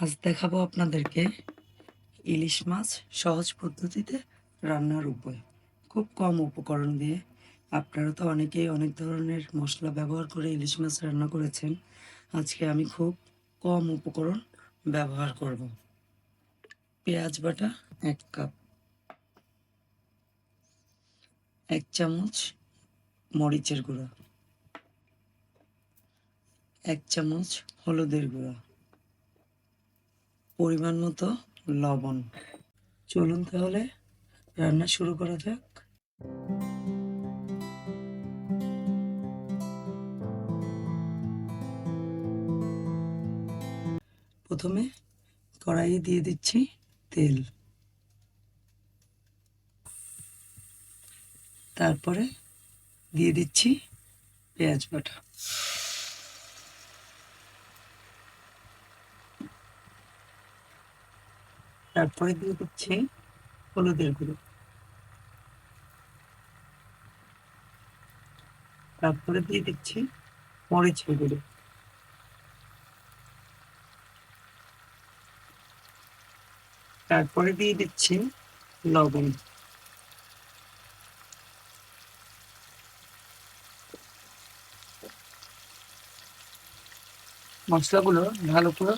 আজ দেখাবো আপনাদেরকে ইলিশ মাছ সহজ পদ্ধতিতে রান্নার উপায়। খুব কম উপকরণ দিয়ে। আপনারা তো অনেকেই অনেক ধরনের মশলা ব্যবহার করে ইলিশ মাছ রান্না করেছেন। আজকে আমি খুব কম উপকরণ ব্যবহার করব। পেঁয়াজ বাটা এক কাপ। এক চামচ মরিচের গুঁড়া। এক চামচ হলুদের গুঁড়া। পরিমাণ মতো লবণ। চলুন তাহলে, রান্না শুরু করা যাক। প্রথমে কড়াইয়ে দিয়ে দিচ্ছি তেল। তারপরে দিয়ে দিচ্ছি পেঁয়াজ বাটা। তারপরে দিয়ে দিচ্ছি হলুদের গুঁড়ো। তারপরে দিয়ে দিচ্ছি মরিচের গুঁড়ো। তারপরে দিয়ে দিচ্ছি লবণ। মশলাগুলো ভালো করে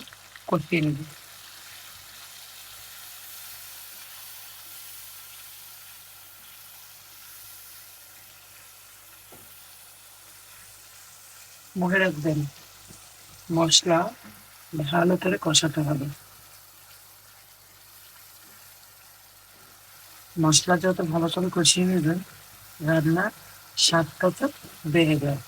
কষিয়ে নেব। মনে রাখবেন, মশলা ভালো করে কষাতে হবে। মশলা যত ভালো করে কষিয়ে নেবেন রান্নার স্বাদটা তো বেড়ে যায়।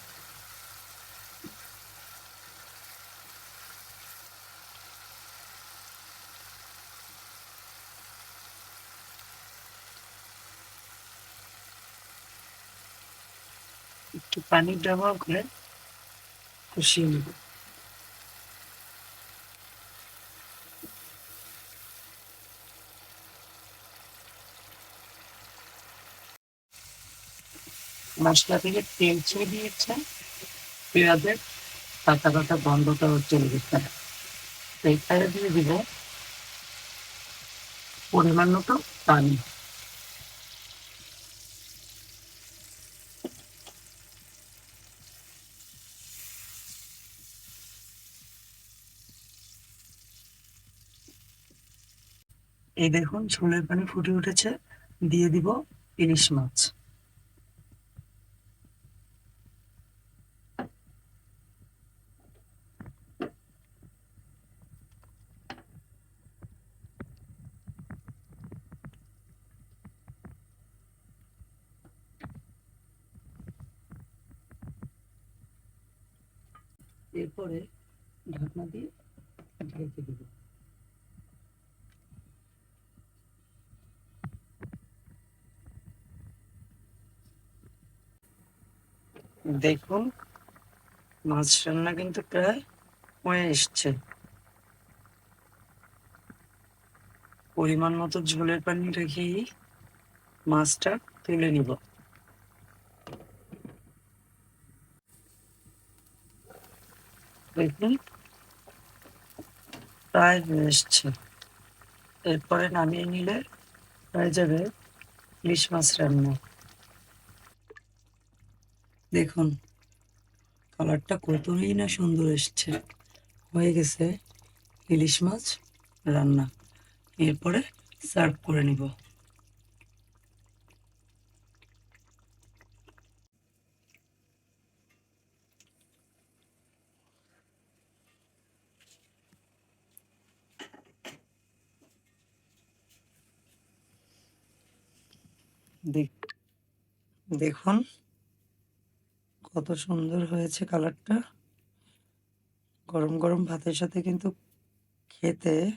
একটু পানি ব্যবহার করে কষিয়ে নেব থেকে তেল ছেড়ে দিয়েছে। পেঁয়াজের পাতা পাতা গন্ধটা চলে যেতে এইখানে দিয়ে দিব পরিমাণ মতো পানি। এই দেখুন, ঝোলের পানি ফুটে উঠেছে। দিয়ে দিব ইলিশ মাছ। এরপরে ঢাকনা দিয়ে ঢেকে দেবো। দেখুন মাছ রান্না কিন্তু প্রায় হয়ে এসছে। পরিমাণ মতো ঝোলের পানি রেখেই মাছটা তুলে নিব। দেখুন, প্রায় হয়ে এসছে। এরপরে নামিয়ে নিলে হয়ে যাবে ইলিশ মাছ রান্না। দেখুন, কালারটা কতই না সুন্দর এসছে। হয়ে গেছে ইলিশ মাছ রান্না। এরপরে সার্ভ করে নিব। দেখ- দেখুন কত সুন্দর হয়েছে কালারটা। গরম গরম ভাতের সাথে কিন্তু খেতে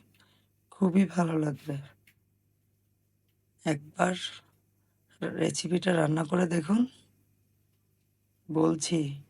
খুবই ভালো লাগবে। একবার রেসিপিটা রান্না করে দেখুন। বলছি।